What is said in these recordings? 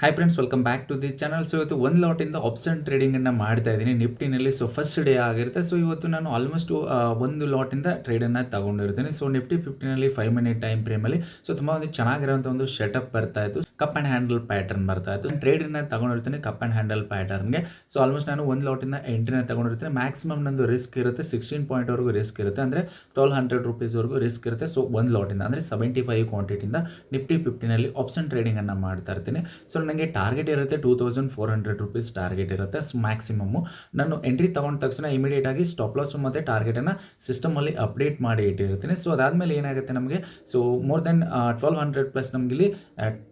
Hi friends welcome back to the channel so ಇವತ್ತು ಒಂದು ಲಾಟಿಂದ ಆಪ್ಷನ್ ಟ್ರೇಡಿಂಗನ್ನು ಮಾಡ್ತಾ ಇದ್ದೀನಿ. ನಿಫ್ಟಿನಲ್ಲಿ ಸೊ ಫಸ್ಟ್ ಡೇ ಆಗಿರುತ್ತೆ. ಸೊ ಇವತ್ತು ನಾನು ಆಲ್ಮೋಸ್ಟ್ ಒಂದು ಲಾಟಿಂದ ಟ್ರೇಡನ್ನು ತಗೊಂಡಿರ್ತೀನಿ. ಸೊ ನಿಫ್ಟಿ ಫಿಫ್ಟಿನಲ್ಲಿ ಫೈವ್ ಮಿನಿಟ್ ಟೈಮ್ ಫ್ರೇಮಲ್ಲಿ ಸೊ ತುಂಬ ಒಂದು ಚೆನ್ನಾಗಿರೋಂಥ ಒಂದು ಸೆಟಪ್ ಬರ್ತಾ ಇತ್ತು. ಕಪ್ ಆ್ಯಂಡ್ ಹ್ಯಾಂಡಲ್ ಪ್ಯಾಟರ್ನ್ ಬರ್ತಾ ಇತ್ತು. ಟ್ರೇಡಿನ ತಗೊಂಡಿರ್ತೀನಿ ಕಪ್ ಆ್ಯಂಡ್ ಹ್ಯಾಂಡಲ್ ಪ್ಯಾಟರ್ನ್ಗೆ ಸೊ ಆಲ್ಮೋಸ್ಟ್ ನಾನು ಒಂದು ಲೋಟಿಂದ ಎಂಟ್ರಿನ ತಗೊಂಡಿರ್ತೀನಿ. ಮ್ಯಾಕ್ಸಿಮಮ್ ನಂದು ರಿಸ್ಕ್ ಇರುತ್ತೆ ಸಿಕ್ಸ್ಟೀನ್ ಪಾಯಿಂಟ್ವರೆಗೂ ರಿಸ್ಕ್ ಇರುತ್ತೆ. ಅಂದರೆ ಟ್ವೆಲ್ ಹಂಡ್ರೆಡ್ ರುಪೀಸ್ವರೆಗೂ ರಿಸ್ಕ್ ಇರುತ್ತೆ. ಸೊ ಒಂದು ಲೋಟಿಂದ ಅಂದರೆ ಸೆವೆಂಟಿ ಫೈವ್ ಕ್ವಾಂಟಿಟಿಯಿಂದ ನಿಫ್ಟಿ ಫಿಫ್ಟಿನಲ್ಲಿ ಆಪ್ಷನ್ ಟ್ರೇಡಿಂಗನ್ನು ಮಾಡ್ತಾ ಇರ್ತೀನಿ. ಸೊ ನನಗೆ ಟಾರ್ಗೆಟ್ ಇರುತ್ತೆ two thousand four hundred rupees target ಇರುತ್ತೆ ಮ್ಯಾಕ್ಸಿಮಮ್ಮು ನಾನು ಎಂಟ್ರಿ ತೊಗೊಂಡ ತಕ್ಷಣ ಇಮಿಡಿಯೇಟ್ ಆಗಿ ಸ್ಟಾಪ್ ಲಾಸು ಮತ್ತು ಟಾರ್ಗೆಟನ್ನು ಸಿಸ್ಟಮಲ್ಲಿ ಅಪ್ಡೇಟ್ ಮಾಡಿ ಇಟ್ಟಿರ್ತೀನಿ. ಸೊ ಅದಾದಮೇಲೆ ಏನಾಗುತ್ತೆ ನಮಗೆ? So more than twelve hundred plus ನಮಗೆ ಇಲ್ಲಿ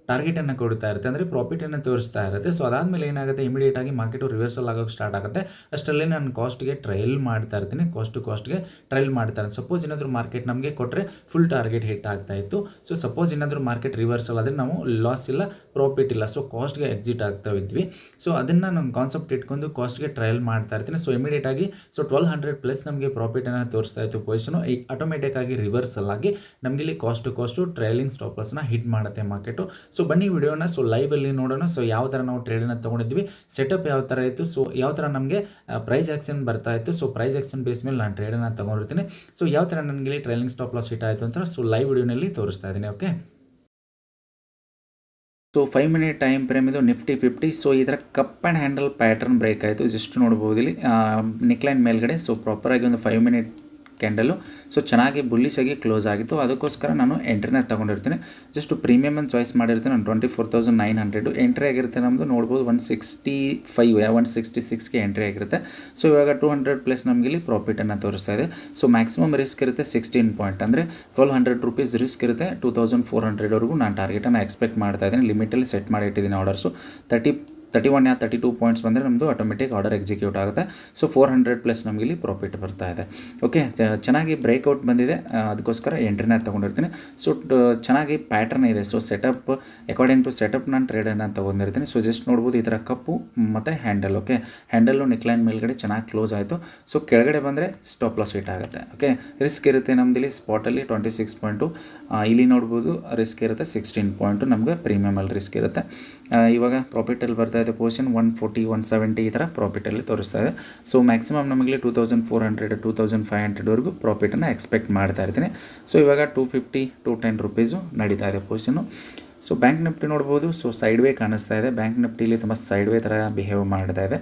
ಟಾರ್ಗೆಟನ್ನು ಕೊಡ್ತಾ ಇರುತ್ತೆ. ಅಂದರೆ ಪ್ರಾಫಿಟನ್ನು ತೋರಿಸ್ತಾ ಇರುತ್ತೆ. ಸೊ ಅದಾದಮೇಲೆ ಏನಾಗುತ್ತೆ? ಇಮಿಡಿಯೇಟ್ ಆಗಿ ಮಾರ್ಕೆಟು ರಿವರ್ಸಲ್ ಆಗೋಕ್ಕೆ ಸ್ಟಾರ್ಟ್ ಆಗುತ್ತೆ. ಅಷ್ಟರಲ್ಲಿ ನಾನು ಕಾಸ್ಟ್ಗೆ ಟ್ರಯಲ್ ಮಾಡ್ತಾ ಇರ್ತೀನಿ. ಕಾಸ್ಟ್ ಟು ಕಾಸ್ಟ್ಗೆ ಟ್ರಯಲ್ ಮಾಡ್ತಾ ಇರ್ತೀನಿ. ಸಪೋಸ್ ಏನಾದರೂ ಮಾರ್ಕೆಟ್ ನಮಗೆ ಕೊಟ್ಟರೆ ಫುಲ್ ಟಾರ್ಗೆಟ್ ಹಿಟ್ ಆಗ್ತಾ ಇತ್ತು. ಸೊ ಸಪೋಸ್ ಏನಾದರೂ ಮಾರ್ಕೆಟ್ ರಿವರ್ಸಲ್ ಆದರೆ ನಾವು ಲಾಸ್ ಇಲ್ಲ ಪ್ರಾಫಿಟ್ ಇಲ್ಲ. ಸೊ ಕಾಸ್ಟ್ಗೆ ಎಕ್ಸಿಟ್ ಆಗ್ತಾ ಇದ್ವಿ. ಸೊ ಅದನ್ನು ನಾನು ಕಾನ್ಸೆಪ್ಟ್ ಇಟ್ಕೊಂಡು ಕಾಸ್ಟ್ಗೆ ಟ್ರಯಲ್ ಮಾಡ್ತಾ ಇರ್ತೀನಿ. ಸೊ ಇಮಿಡಿಯೇಟ್ ಆಗಿ ಸೊ ಟ್ವೆಲ್ ಹಂಡ್ರೆಡ್ ಪ್ಲಸ್ ನಮಗೆ ಪ್ರಾಫಿಟನ್ನು ತೋರಿಸ್ತಾ ಇತ್ತು ಪೊಸಿಷನು ಈ ಆಟೋಮೆಟಿಕ್ ಆಗಿ ರಿವರ್ಸಲ್ ಆಗಿ ನಮಗೆ ಇಲ್ಲಿ ಕಾಸ್ಟ್ ಟು ಕಾಸ್ಟು ಟ್ರಯಲಿಂಗ್ ಸ್ಟಾಪ್ಲಸ್ನ ಹಿಟ್ ಮಾಡುತ್ತೆ ಮಾರ್ಕೆಟು ಸೊ ಬನ್ನಿ ವಿಡಿಯೋನ. ಸೊ ಲೈವಲ್ಲಿ ನೋಡೋಣ. ಸೊ ಯಾವ ಥರ ನಾವು ಟ್ರೇಡನ್ನು ತೊಗೊಂಡಿದ್ವಿ ಸೆಟಪ್ ಯಾವ ಥರ ಇತ್ತು ಸೊ ಯಾವ ಥರ ನಮಗೆ ಪ್ರೈಸ್ ಆ್ಯಕ್ಷನ್ ಬರ್ತಾ ಇತ್ತು ಸೊ ಪ್ರೈಸ್ ಆ್ಯಕ್ಷನ್ ಬೇಸ್ ಮೇಲೆ ನಾನು ಟ್ರೇಡನ್ನು ತೊಗೊಂಡಿರ್ತೀನಿ. ಸೊ ಯಾವ ಥರ ನನಗೆ ಟ್ರೈಲಿಂಗ್ ಸ್ಟಾಪ್ ಲಾಸ್ ಹಿಟ್ ಆಯಿತು ಅಂತ ಸೊ ಲೈವ್ ವಿಡಿಯೋನಲ್ಲಿ ತೋರಿಸ್ತಾ ಇದ್ದೀನಿ okay so five minute time frame ಇದು ನಿಫ್ಟಿ ಫಿಫ್ಟಿ ಸೊ ಇದರ cup and handle pattern break ಆಯಿತು. ಜಸ್ಟ್ ನೋಡ್ಬೋದು ಇಲ್ಲಿ. ನಿಕ್ಲೈನ್ ಮೇಲ್ಗಡೆ. ಸೊ ಪ್ರಾಪರಾಗಿ ಒಂದು ಫೈವ್ ಮಿನಿಟ್ ಕ್ಯಾಂಡಲು. ಸೊ ಚೆನ್ನಾಗಿ ಬುಲ್ಲಿಸಾಗಿ ಕ್ಲೋಸ್ ಆಗಿತ್ತು. ಅದಕ್ಕೋಸ್ಕರ ನಾನು ಎಂಟ್ರಿನ ತೊಗೊಂಡಿರ್ತೀನಿ. ಜಸ್ಟ್ ಪ್ರೀಮಿಯಮ್ ಅನ್ನು ಚಾಯ್ಸ್ ಮಾಡಿರ್ತೀನಿ. ನಾನು twenty four thousand nine hundred entry ಆಗಿರುತ್ತೆ ನಮ್ಮದು ನೋಡ್ಬೋದು one sixty five one sixty ಸಿಕ್ಸ್ಗೆ entry ಆಗಿರುತ್ತೆ. ಸೊ ಇವಾಗ ಟೂ ಹಂಡ್ರೆಡ್ ಪ್ಲಸ್ ನಮಗೆ ಇಲ್ಲಿ ಪ್ರಾಫಿಟನ್ನು ತೋರಿಸ್ತಾ ಇದೆ. ಸೊ ಮ್ಯಾಕ್ಸಿಮಮ್ ರಿಸ್ಕ್ ಇರುತ್ತೆ ಸಿಕ್ಸ್ಟೀನ್ ಪಾಯಿಂಟ್ ಅಂದರೆ ಟ್ವೆಲ್ ಹಂಡ್ರೆಡ್ ರುಪೀಸ್ ರಿಸ್ಕ್ ಇರುತ್ತೆ ಟೂ ತೌಸಂಡ್ ಫೋರ್ ಹಂಡ್ರೆಡ್ವರೆಗೂ ನಾನು ಟಾರ್ಗೆಟನ್ನು ಎಕ್ಸ್ಪೆಕ್ಟ್ ಮಾಡ್ತಾ ಇದ್ದೀನಿ. ಲಿಮಿಟಲ್ಲಿ ಸೆಟ್ ಮಾಡಿ ಇಟ್ಟಿದ್ದೀನಿ ಆರ್ಡರ್ಸು ತರ್ಟಿ ತರ್ಟಿ ಒನ್ ಯಾ ತರ್ಟಿ ಟೂ ಪಾಯಿಂಟ್ಸ್ ಬಂದರೆ ನಮ್ಮದು ಆಟೋಮೆಟಿಕ್ ಆರ್ಡರ್ ಎಕ್ಸಿಕ್ಯೂಟ್ ಆಗುತ್ತೆ. ಸೊ ಫೋರ್ ಹಂಡ್ರೆಡ್ ಪ್ಲಸ್ ನಮಗೆ ಇಲ್ಲಿ ಪ್ರಾಫಿಟ್ ಬರ್ತಾ ಇದೆ. ಓಕೆ ಚೆನ್ನಾಗಿ ಬ್ರೇಕ್ಔಟ್ ಬಂದಿದೆ. ಅದಕ್ಕೋಸ್ಕರ ಎಂಟ್ರಿನ ತೊಗೊಂಡಿರ್ತೀನಿ. ಸೊ ಚೆನ್ನಾಗಿ ಪ್ಯಾಟರ್ನ್ ಇದೆ. So setup according to setup ನಾನು ಟ್ರೇಡನ್ನು ತೊಗೊಂಡಿರ್ತೀನಿ. ಸೊ ಜಸ್ಟ್ ನೋಡ್ಬೋದು ಈ ಥರ ಕಪ್ಪು ಮತ್ತು ಹ್ಯಾಂಡಲ್ ಓಕೆ ಹ್ಯಾಂಡಲ್ಲು ನೆಕ್ಲೈನ್ ಮೇಲ್ಗಡೆ ಚೆನ್ನಾಗಿ ಕ್ಲೋಸ್ ಆಯಿತು. ಸೊ ಕೆಳಗಡೆ ಬಂದರೆ ಸ್ಟಾಪ್ ಲಾಸ್ ಹಿಟ್ ಆಗುತ್ತೆ ಓಕೆ ರಿಸ್ಕ್ ಇರುತ್ತೆ ನಮ್ದು ಇಲ್ಲಿ ಸ್ಪಾಟಲ್ಲಿ ಟ್ವೆಂಟಿ ಸಿಕ್ಸ್ ಪಾಯಿಂಟು ಇಲ್ಲಿ ನೋಡ್ಬೋದು ರಿಸ್ಕ್ ಇರುತ್ತೆ ಸಿಕ್ಸ್ಟೀನ್ ಪಾಯಿಂಟು ನಮಗೆ ಪ್ರೀಮಿಯಮಲ್ಲಿ ರಿಸ್ಕ್ ಇರುತ್ತೆ. ಇವಾಗ ಪ್ರಾಫಿಟಲ್ಲಿ ಬರ್ತಾ ಇದೆ portion one forty one seventy ಈ ಥರ ಪ್ರಾಫಿಟಲ್ಲಿ ತೋರಿಸ್ತಾ ಇದೆ. ಸೊ ಮ್ಯಾಕ್ಸಿಮಮ್ ನಮಗೆ two thousand four hundred two thousand five ಹಂಡ್ರೆಡ್ವರೆಗೂ ಪ್ರಾಫಿಟನ್ನು ಎಕ್ಸ್ಪೆಕ್ಟ್ ಮಾಡ್ತಾ ಇರ್ತೀನಿ. ಸೊ ಇವಾಗ two fifty to ten rupees ನಡೀತಾ ಇದೆ ಪೋರ್ಷನು ಸೊ ಬ್ಯಾಂಕ್ ನಿಫ್ಟಿ ನೋಡ್ಬೋದು. ಸೊ ಸೈಡ್ ವೇ ಕಾಣಿಸ್ತಾ ಇದೆ. ಬ್ಯಾಂಕ್ ನಿಫ್ಟಿಲಿ ತುಂಬ ಸೈಡ್ ವೇ ಥರ ಬಿಹೇವ್ ಮಾಡ್ತಾ ಇದೆ.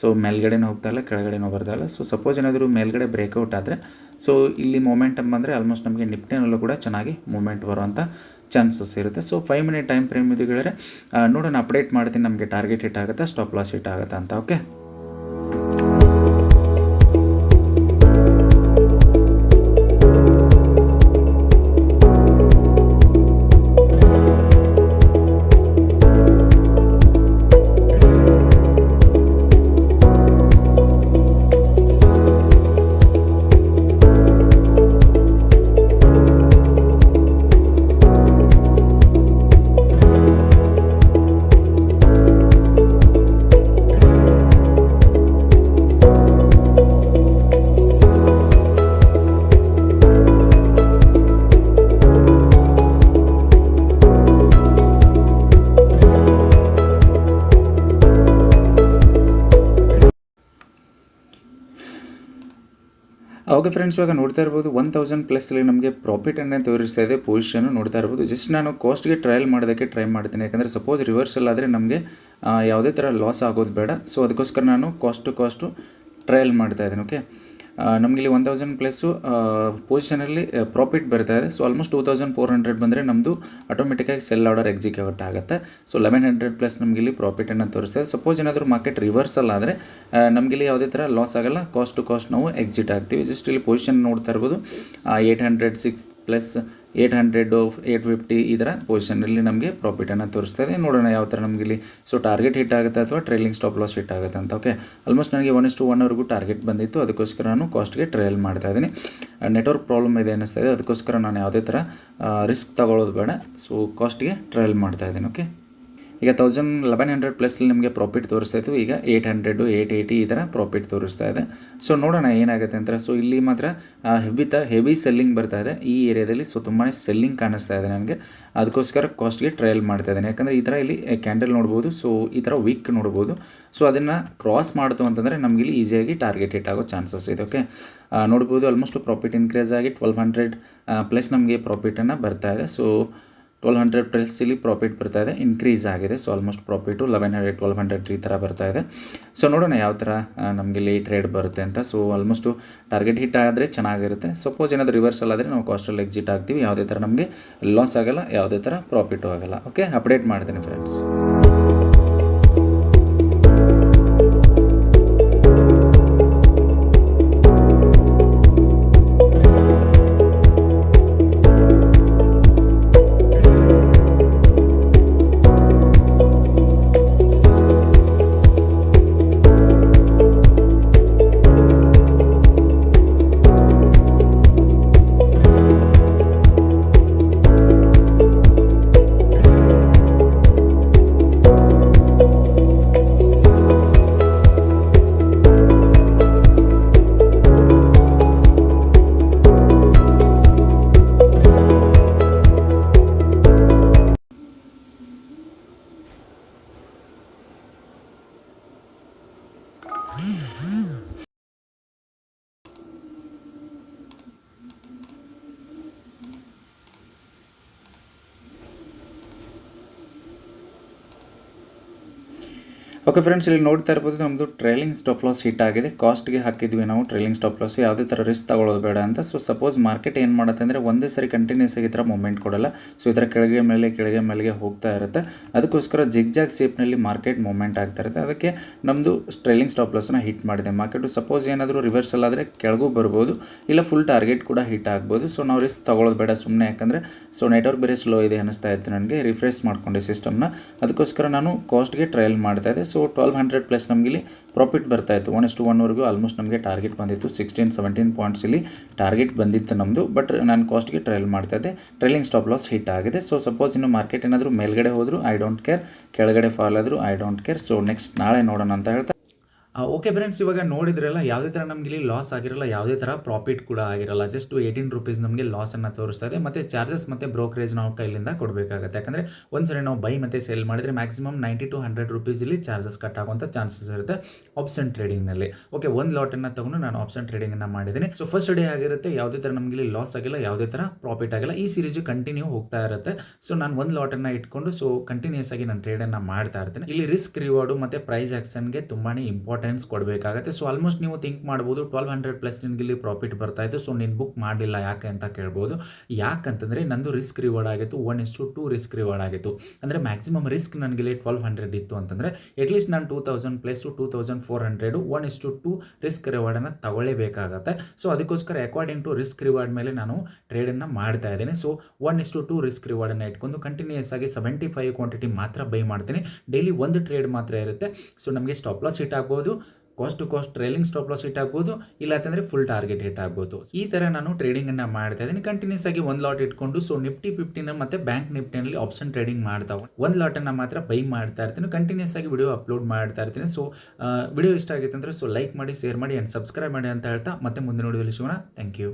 ಸೊ ಮೇಲ್ಗಡೆನೂ ಹೋಗ್ತಾ ಇಲ್ಲ, ಕೆಳಗಡೆನೂ ಬರ್ತಾ ಇಲ್ಲ. ಸೊ ಸಪೋಸ್ ಏನಾದರೂ ಮೇಲ್ಗಡೆ ಬ್ರೇಕ್ಔಟ್ ಆದರೆ ಸೊ ಇಲ್ಲಿ ಮೂಮೆಂಟ್ ಬಂದರೆ ಆಲ್ಮೋಸ್ಟ್ ನಮಗೆ ನಿಫ್ಟಿನಲ್ಲೂ ಕೂಡ ಚೆನ್ನಾಗಿ ಮೂಮೆಂಟ್ ಬರುವಂಥ ಚಾನ್ಸಸ್ ಇರುತ್ತೆ. So five minute time frame ಇದು ಹೇಳಿದ್ರೆ ನೋಡೋಣ ಅಪ್ಡೇಟ್ ಮಾಡ್ತೀನಿ, ನಮಗೆ ಟಾರ್ಗೆಟ್ ಹಿಟ್ ಆಗುತ್ತೆ ಸ್ಟಾಪ್ ಲಾಸ್ ಹಿಟ್ ಆಗುತ್ತಾ ಅಂತ ಓಕೆ ಓಕೆ ಫ್ರೆಂಡ್ಸ್ ಇವಾಗ ನೋಡ್ತಾ ಇರ್ಬೋದು ಒನ್ ತೌಸಂಡ್ ಪ್ಲಸ್ಲಿ ನಮಗೆ ಪ್ರಾಫಿಟ್ ಅನ್ನ ತೋರಿಸ್ತಾ ಇದೆ ಪೊಸಿಷನ್ ನೋಡ್ತಾ ಇರ್ಬೋದು. ಜಸ್ಟ್ ನಾನು ಕಾಸ್ಟ್ಗೆ ಟ್ರಯಲ್ ಮಾಡೋದಕ್ಕೆ ಟ್ರೈ ಮಾಡ್ತೀನಿ. ಯಾಕಂದರೆ ಸಪೋಸ್ ರಿವರ್ಸಲ್ ಆದರೆ ನಮಗೆ ಯಾವುದೇ ಥರ ಲಾಸ್ ಆಗೋದು ಬೇಡ. ಸೊ ಅದಕ್ಕೋಸ್ಕರ ನಾನು ಕಾಸ್ಟ್ ಟು ಕಾಸ್ಟು ಟ್ರಯಲ್ ಮಾಡ್ತಾ ಇದ್ದೀನಿ ಓಕೆ ನಮಗೆ ಇಲ್ಲಿ ಒನ್ ತೌಸಂಡ್ ಪ್ಲಸ್ಸು ಪೊಸಿಷನಲ್ಲಿ ಪ್ರಾಫಿಟ್ ಬರ್ತಾ ಇದೆ. So almost two thousand four hundred ಬಂದರೆ ನಮ್ಮದು ಆಟೋಮೆಟಿಕ್ಕಾಗಿ ಸೆಲ್ ಆರ್ಡರ್ ಎಕ್ಸಿಕ್ಯೂಟ್ ಆಗುತ್ತೆ. ಸೊ ಲೆವೆನ್ ಹಂಡ್ರೆಡ್ ಪ್ಲಸ್ ನಮಗಿಲ್ಲಿ ಪ್ರಾಫಿಟನ್ನು ತೋರಿಸ್ತದೆ ಸಪೋಸ್ ಏನಾದರೂ ಮಾರ್ಕೆಟ್ ರಿವರ್ಸಲ್ ಆದರೆ ನಮಗಿಲ್ಲಿ ಯಾವುದೇ ಥರ ಲಾಸ್ ಆಗಲ್ಲ. ಕಾಸ್ಟ್ ಟು ಕಾಸ್ಟ್ ನಾವು ಎಕ್ಸಿಟ್ ಆಗ್ತೀವಿ. ಜಸ್ಟ್ ಇಲ್ಲಿ ಪೊಸಿಷನ್ ನೋಡ್ತಾ ಇರ್ಬೋದು. Eight hundred six plus eight hundred eight fifty ಈ ಥರ ಪೊಸಿಷನಲ್ಲಿ ನಮಗೆ ಪ್ರಾಫಿಟನ್ನು ತೋರಿಸ್ತದೆ ನೋಡೋಣ ಯಾವ ಥರ ನಮಗೆ ಇಲ್ಲಿ ಸೊ ಟಾರ್ಗೆಟ್ ಹಿಟ್ ಆಗುತ್ತೆ ಅಥವಾ ಟ್ರೈಲಿಂಗ್ ಸ್ಟಾಪ್ ಲಾಸ್ ಹಿಟ್ ಆಗುತ್ತೆ ಅಂತ ಓಕೆ ಆಲ್ಮೋಸ್ಟ್ ನನಗೆ ಒನ್ ಇಷ್ಟು ಒನ್ವರೆಗೂ ಟಾರ್ಗೆಟ್ ಬಂದಿತ್ತು. ಅದಕ್ಕೋಸ್ಕರ ನಾನು ಕಾಸ್ಟ್ಗೆ ಟ್ರಯಲ್ ಮಾಡ್ತಾ ಇದ್ದೀನಿ. ನೆಟ್ವರ್ಕ್ ಪ್ರಾಬ್ಲಮ್ ಇದೆ ಅನ್ನಿಸ್ತಾ ಇದೆ. ಅದಕ್ಕೋಸ್ಕರ ನಾನು ಯಾವುದೇ ಥರ ರಿಸ್ಕ್ ತಗೊಳ್ಳೋದು ಬೇಡ. ಸೊ ಕಾಸ್ಟ್ಗೆ ಟ್ರಯಲ್ ಮಾಡ್ತಾ ಇದ್ದೀನಿ ಓಕೆ ಈಗ ತೌಸಂಡ್ ಲೆವೆನ್ ಹಂಡ್ರೆಡ್ ಪ್ಲಸ್ ನಿಮಗೆ ಪ್ರಾಫಿಟ್ ತೋರಿಸ್ತಾ ಇತ್ತು. ಈಗ ಏಯ್ಟ್ ಹಂಡ್ರೆಡು ಏಯ್ಟ್ ಏಯ್ಟಿ ಈ ಥರ ಪ್ರಾಫಿಟ್ ತೋರಿಸ್ತಾ ಇದೆ. ಸೊ ನೋಡೋಣ ಏನಾಗುತ್ತೆ ಅಂತ. ಸೊ ಇಲ್ಲಿ ಮಾತ್ರ ಹೆವಿ ತ ಹೆವಿ ಸೆಲ್ಲಿಂಗ್ ಬರ್ತಾ ಇದೆ. ಈ ಏರಿಯಾದಲ್ಲಿ ಸೊ ತುಂಬಾ ಸೆಲ್ಲಿಂಗ್ ಕಾಣಿಸ್ತಾ ಇದೆ ನನಗೆ. ಅದಕ್ಕೋಸ್ಕರ ಕಾಸ್ಟ್ಗೆ ಟ್ರಯಲ್ ಮಾಡ್ತಾ ಇದ್ದೇನೆ. ಯಾಕಂದರೆ ಈ ಥರ ಇಲ್ಲಿ ಕ್ಯಾಂಡಲ್ ನೋಡ್ಬೋದು. ಸೊ ಈ ಥರ ವೀಕ್ ನೋಡ್ಬೋದು. ಸೊ ಅದನ್ನು ಕ್ರಾಸ್ ಮಾಡ್ತು ಅಂತಂದರೆ ನಮಗೆ ಇಲ್ಲಿ ಈಸಿಯಾಗಿ ಟಾರ್ಗೆಟ್ ಹಿಟ್ ಆಗೋ ಚಾನ್ಸಸ್ ಇದೆ ಓಕೆ ನೋಡ್ಬೋದು ಆಲ್ಮೋಸ್ಟ್ ಪ್ರಾಫಿಟ್ ಇನ್ಕ್ರೀಸ್ ಆಗಿ ಟ್ವೆಲ್ವ್ ಹಂಡ್ರೆಡ್ ಪ್ಲಸ್ ನಮಗೆ ಪ್ರಾಫಿಟನ್ನು ಬರ್ತಾ ಇದೆ. ಸೊ ಟ್ವೆಲ್ ಹಂಡ್ರೆಡ್ ಪ್ಲಸ್ ಇಲ್ಲಿ ಪ್ರಾಫಿಟ್ ಬರ್ತಾ ಇದೆ ಇನ್ಕ್ರೀಸ್ ಆಗಿದೆ. So almost profit eleven hundred twelve hundred ಈ ಥರ ಬರ್ತಾ ಇದೆ. ಸೊ ನೋಡೋಣ ಯಾವ ಥರ ನಮಗೆ ಲೇಟ್ ಟ್ರೇಡ್ ಬರುತ್ತೆ ಅಂತ. ಸೊ ಆಲ್ಮೋಸ್ಟು ಟಾರ್ಗೆಟ್ ಹಿಟ್ ಆದರೆ ಚೆನ್ನಾಗಿರುತ್ತೆ. ಸಪೋಸ್ ಏನಾದರೂ ರಿವರ್ಸಲ್ ಆದರೆ ನಾವು ಕಾಸ್ಟಲ್ಲಿ ಎಕ್ಸಿಟ್ ಆಗ್ತೀವಿ. ಯಾವುದೇ ಥರ ನಮಗೆ ಲಾಸ್ ಆಗಲ್ಲ, ಯಾವುದೇ ಥರ ಪ್ರಾಫಿಟು ಆಗಲ್ಲ. ಓಕೆ ಅಪ್ಡೇಟ್ ಮಾಡ್ತೀನಿ ಫ್ರೆಂಡ್ಸ್ ಓಕೆ ಫ್ರೆಂಡ್ಸ್ ಇಲ್ಲಿ ನೋಡ್ತಾ ಇರ್ಬೋದು ನಮ್ಮದು ಟ್ರೈಲಿಂಗ್ ಸ್ಟಾಪ್ ಲಾಸ್ ಹಿಟ್ ಆಗಿದೆ. ಕಾಸ್ಟ್ಗೆ ಹಾಕಿದ್ವಿ ನಾವು ಟ್ರೈಲಿಂಗ್ ಸ್ಟಾಪ್ ಲಾಸ್ ಯಾವುದೇ ಥರ ರಿಸ್ಕ್ ತಗೊಳ್ಳೋದು ಬೇಡ ಅಂತ. ಸೊ ಸಪೋಸ್ ಮಾರ್ಕೆಟ್ ಏನು ಮಾಡುತ್ತೆ ಅಂದರೆ ಒಂದೇ ಸರಿ ಕಂಟಿನ್ಯೂಸ್ ಆಗಿ ಈ ಥರ ಮೂಮೆಂಟ್ ಕೊಡಲ್ಲ. ಸೊ ಥರ ಕೆಳಗೆ ಮೇಲೆ, ಕೆಳಗೆ ಮೇಲೆಗೆ ಹೋಗ್ತಾ ಇರುತ್ತೆ. ಅದಕ್ಕೋಸ್ಕರ ಜಿಗ್ಜಾಗ್ ಸೇಪ್ನಲ್ಲಿ ಮಾರ್ಕೆಟ್ ಮೂಮೆಂಟ್ ಆಗ್ತಾ ಇರುತ್ತೆ. ಅದಕ್ಕೆ ನಮ್ಮದು ಟ್ರೈಲಿಂಗ್ ಸ್ಟಾಪ್ ಲಾಸ್ನ ಹಿಟ್ ಮಾಡಿದೆ. ಮಾರ್ಕೆಟು ಸಪೋಸ್ ಏನಾದರೂ ರಿವರ್ಸಲ್ ಆದರೆ ಕೆಳಗೂ ಬರ್ಬೋದು, ಇಲ್ಲ ಫುಲ್ ಟಾರ್ಗೆಟ್ ಕೂಡ ಹಿಟ್ ಆಗ್ಬೋದು. ಸೊ ನಾವು ರಿಸ್ಕ್ ತಗೊಳ್ಳೋದು ಬೇಡ ಸುಮ್ಮನೆ ಯಾಕಂದರೆ ಸೊ ನೆಟ್ವರ್ಕ್ ಬೇರೆ ಸ್ಲೋ ಇದೆ ಅನ್ನಿಸ್ತಾ ಇತ್ತು ನನಗೆ. ರಿಫ್ರೆಶ್ ಮಾಡ್ಕೊಂಡೆ ಸಿಸ್ಟಮ್ನ ಅದಕ್ಕೋಸ್ಕರ ನಾನು ಕಾಸ್ಟ್ಗೆ ಟ್ರಯಲ್ ಮಾಡ್ತಾ ಇದ್ದೆ. ಸೊ ಟ್ವೆಲ್ವ್ ಹಂಡ್ರೆಡ್ ಪ್ಲಸ್ ನಮಗೆ ಇಲ್ಲಿ ಪ್ರಾಫಿಟ್ ಬರ್ತಾ ಇತ್ತು. ಒನ್ ಇಷ್ಟು ಒನ್ವರೆಗೂ ಆಲ್ಮೋಸ್ಟ್ ನಮಗೆ ಟಾರ್ಗೆಟ್ ಬಂದಿತ್ತು. ಸಿಕ್ಸ್ಟೀನ್ ಸೆವೆಂಟೀನ್ ಪಾಯಿಂಟ್ಸ್ ಇಲ್ಲಿ ಟಾರ್ಗೆಟ್ ಬಂದಿತ್ತು ನಮ್ಮದು ಬಟ್ ನಾನು ಕಾಸ್ಟ್ಗೆ ಟ್ರೈಲ್ ಮಾಡ್ತಾ ಇದ್ದೆ. ಟ್ರೈಲಿಂಗ್ ಸ್ಟಾಪ್ ಲಾಸ್ ಹಿಟ್ ಆಗಿದೆ. ಸೊ ಸಪೋಸ್ ಇನ್ನು ಮಾರ್ಕೆಟ್ ಏನಾದರೂ ಮೇಲ್ಗಡೆ ಹೋದರೂ ಐ ಡೋಂಟ್ ಕೇರ್ ಕೆಳಗಡೆ ಫಾಲ್ ಆದರೂ I don't care so next ನಾಳೆ ನೋಡೋಣ ಅಂತ ಹೇಳ್ತಾ ಓಕೆ ಫ್ರೆಂಡ್ಸ್ ಇವಾಗ ನೋಡಿದ್ರಲ್ಲ, ಯಾವುದೇ ಥರ ನಮಗೆ ಇಲ್ಲಿ ಲಾಸ್ ಆಗಿರಲ್ಲ, ಯಾವುದೇ ಥರ ಪ್ರಾಫಿಟ್ ಕೂಡ ಆಗಿರಲ್ಲ. ಜಸ್ಟ್ ಏಯ್ಟೀನ್ ರುಪೀಸ್ ನಮಗೆ ಲಾಸನ್ನು ತೋರಿಸ್ತಾ ಇದೆ. ಮತ್ತು ಚಾರ್ಜಸ್ ಮತ್ತು ಬ್ರೋಕರೇಜ್ ನಾವು ಕೈಲಿಂದ ಕೊಡಬೇಕಾಗುತ್ತೆ. ಯಾಕಂದರೆ ಒಂದ್ಸರಿ ನಾವು ಬೈ ಮತ್ತು ಸೇಲ್ ಮಾಡಿದರೆ maximum ninety to hundred rupees ಇಲ್ಲಿ ಚಾರ್ಜಸ್ ಕಟ್ ಆಗುವಂಥ ಚಾನ್ಸಸ್ ಇರುತ್ತೆ ಆಪ್ಷನ್ ಟ್ರೇಡಿಂಗ್ನಲ್ಲಿ ಓಕೆ ಒಂದು ಲಾಟನ್ನು ತಗೊಂಡು ನಾನು ಆಪ್ಷನ್ ಟ್ರೇಡಿಂಗನ್ನು ಮಾಡಿದ್ದೀನಿ. ಸೊ ಫಸ್ಟ್ ಡೇ ಆಗಿರುತ್ತೆ, ಯಾವುದೇ ಥರ ನಮಗೆ ಇಲ್ಲಿ ಲಾಸ್ ಆಗಿಲ್ಲ, ಯಾವುದೇ ಥರ ಪ್ರಾಫಿಟ್ ಆಗಿಲ್ಲ. ಈ ಸೀರೀಸು ಕಂಟಿನ್ಯೂ ಹೋಗ್ತಾ ಇರುತ್ತೆ. ಸೊ ನಾನು ಒಂದು ಲಾಟನ್ನು ಇಟ್ಕೊಂಡು ಸೊ ಕಂಟಿನ್ಯೂಸ್ ಆಗಿ ನಾನು ಟ್ರೇಡನ್ನು ಮಾಡ್ತಾ ಇರ್ತೀನಿ. ಇಲ್ಲಿ ರಿಸ್ಕ್ ರಿವಾರ್ಡು ಮತ್ತು ಪ್ರೈಸ್ ಆ್ಯಕ್ಷನ್ಗೆ ತುಂಬಾ ಇಂಪಾರ್ಟೆನ್ಸ್ ಕೊಡಬೇಕಾಗುತ್ತೆ. ಸೊ ಆಲ್ಮೋಸ್ಟ್ ನೀವು ಥಿಂಕ್ ಮಾಡ್ಬೋದು ಟ್ವೆಲ್ ಹಂಡ್ರೆಡ್ ಪ್ಲಸ್ ನಿನಗೆ ಇಲ್ಲಿ ಪ್ರಾಫಿಟ್ ಬರ್ತಾ ಇತ್ತು ಸೊ ನೀನು ಬುಕ್ ಮಾಡಲಿಲ್ಲ ಯಾಕೆ ಅಂತ ಕೇಳ್ಬೋದು. ಯಾಕಂತಂದರೆ ನಂದು ರಿಸ್ಕ್ ರಿವಾರ್ಡ್ ಆಗಿತ್ತು. One is to two risk reward ಆಗಿತ್ತು. ಅಂದರೆ ಮ್ಯಾಕ್ಸಿಮಮ್ ರಿಸ್ಕ್ ನನಗೆ ಇಲ್ಲಿ ಟ್ವೆಲ್ ಹಂಡ್ರೆಡ್ ಇತ್ತು ಅಂತಂದರೆ ಅಟ್ಲೀಸ್ಟ್ ನಾನು two thousand plus to two thousand four hundred one is to risk ರಿವಾರ್ಡನ್ನು ತಗೊಳ್ಳೇಬೇಕಾಗತ್ತೆ. ಸೊ ಅದಕ್ಕೋಸ್ಕರ ಅಕಾರ್ಡಿಂಗ್ ಟು ರಿಸ್ಕ್ ರಿವಾರ್ಡ್ ಮೇಲೆ ನಾನು ಟ್ರೇಡನ್ನು ಮಾಡ್ತಾ ಇದ್ದೀನಿ. So one is to risk ರಿವಾರ್ಡನ್ನು ಇಟ್ಕೊಂಡು ಕಂಟಿನ್ಯೂಸ್ ಆಗಿ ಸೆವೆಂಟಿ ಫೈವ್ ಕ್ವಾಂಟಿಟಿ ಮಾತ್ರ ಬೈ ಮಾಡ್ತೀನಿ. ಡೈಲಿ ಒಂದು ಟ್ರೇಡ್ ಮಾತ್ರ ಇರುತ್ತೆ. ಸೊ ನಮಗೆ ಸ್ಟಾಪ್ ಲಾಸ್ ಹಿಟ್ ಆಗ್ಬೋದು. Cost to cost trailing stop loss hit ಆಗ್ಬೋದು ಇಲ್ಲ ಅಂತಂದರೆ ಫುಲ್ ಟಾರ್ಗೆಟ್ ಹಿಟ್ ಆಗ್ಬೋದು. ಈ ಥರ ನಾನು ಟ್ರೇಡಿಂಗನ್ನು ಮಾಡ್ತಾ ಇದ್ದೀನಿ. ಕಂಟಿನ್ಯೂಸ್ ಆಗಿ ಒಂದು ಲಾಟ್ ಇಟ್ಕೊಂಡು ಸೊ ನಿಫ್ಟಿ ಫಿಫ್ಟಿನ ಮತ್ತು ಬ್ಯಾಂಕ್ ನಿಫ್ಟಿನಲ್ಲಿ ಆಪ್ಷನ್ ಟ್ರೇಡಿಂಗ್ ಮಾಡ್ತಾ ಒಂದು ಲಾಟನ್ನು ಮಾತ್ರ ಬೈ ಮಾಡ್ತಾ ಇರ್ತೀನಿ. ಕಂಟಿನ್ಯೂಸ್ ಆಗಿ ವಿಡಿಯೋ ಅಪ್ಲೋಡ್ ಮಾಡ್ತಾ ಇರ್ತೀನಿ. ಸೊ ವಿಡಿಯೋ ಇಷ್ಟ ಆಗಿತ್ತಂದ್ರೆ ಅಂದರೆ ಸೊ ಲೈಕ್ ಮಾಡಿ ಶೇರ್ ಮಾಡಿ ಅಂಡ್ ಸಬ್ಸ್ಕ್ರೈಬ್ ಮಾಡಿ ಅಂತ ಹೇಳ್ತಾ ಮತ್ತೆ ಮುಂದೆ ನೋಡಿದಲ್ಲಿ ಶಿವನ ಥ್ಯಾಂಕ್ ಯು